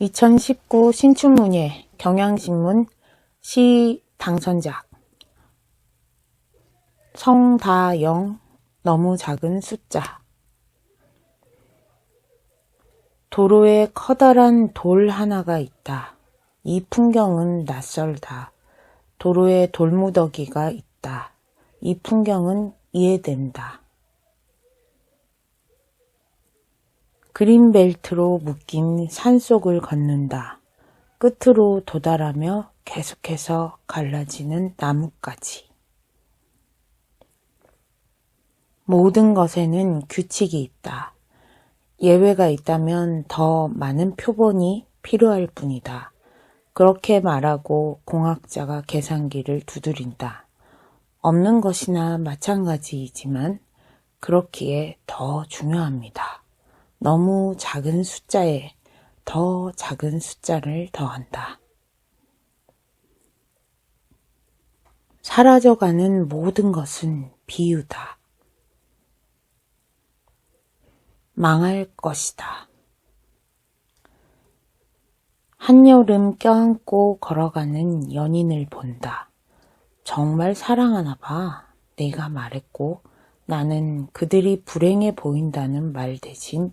2019 신춘문예 경향신문 시 당선작 성다영 너무 작은 숫자 도로에 커다란 돌 하나가 있다. 이 풍경은 낯설다. 도로에 돌무더기가 있다. 이 풍경은 이해된다. 그린벨트로 묶인 산속을 걷는다. 끝으로 도달하며 계속해서 갈라지는 나뭇가지. 모든 것에는 규칙이 있다. 예외가 있다면 더 많은 표본이 필요할 뿐이다. 그렇게 말하고 공학자가 계산기를 두드린다. 없는 것이나 마찬가지이지만 그렇기에 더 중요합니다. 너무 작은 숫자에 더 작은 숫자를 더한다. 사라져가는 모든 것은 비유다. 망할 것이다. 한여름 껴안고 걸어가는 연인을 본다. 정말 사랑하나 봐. 내가 말했고 나는 그들이 불행해 보인다는 말 대신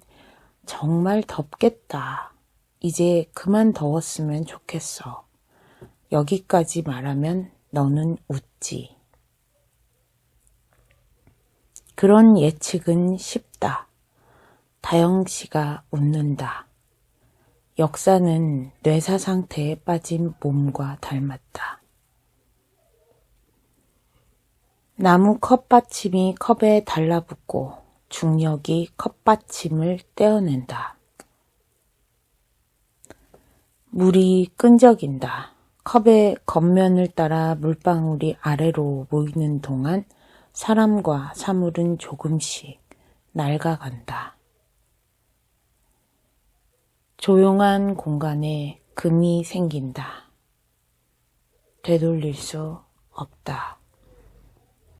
정말 덥겠다. 이제 그만 더웠으면 좋겠어. 여기까지 말하면 너는 웃지. 그런 예측은 쉽다. 다영 씨가 웃는다. 역사는 뇌사 상태에 빠진 몸과 닮았다. 나무 컵받침이 컵에 달라붙고 중력이 컵받침을 떼어낸다. 물이 끈적인다. 컵의 겉면을 따라 물방울이 아래로 모이는 동안 사람과 사물은 조금씩 낡아간다. 조용한 공간에 금이 생긴다. 되돌릴 수 없다.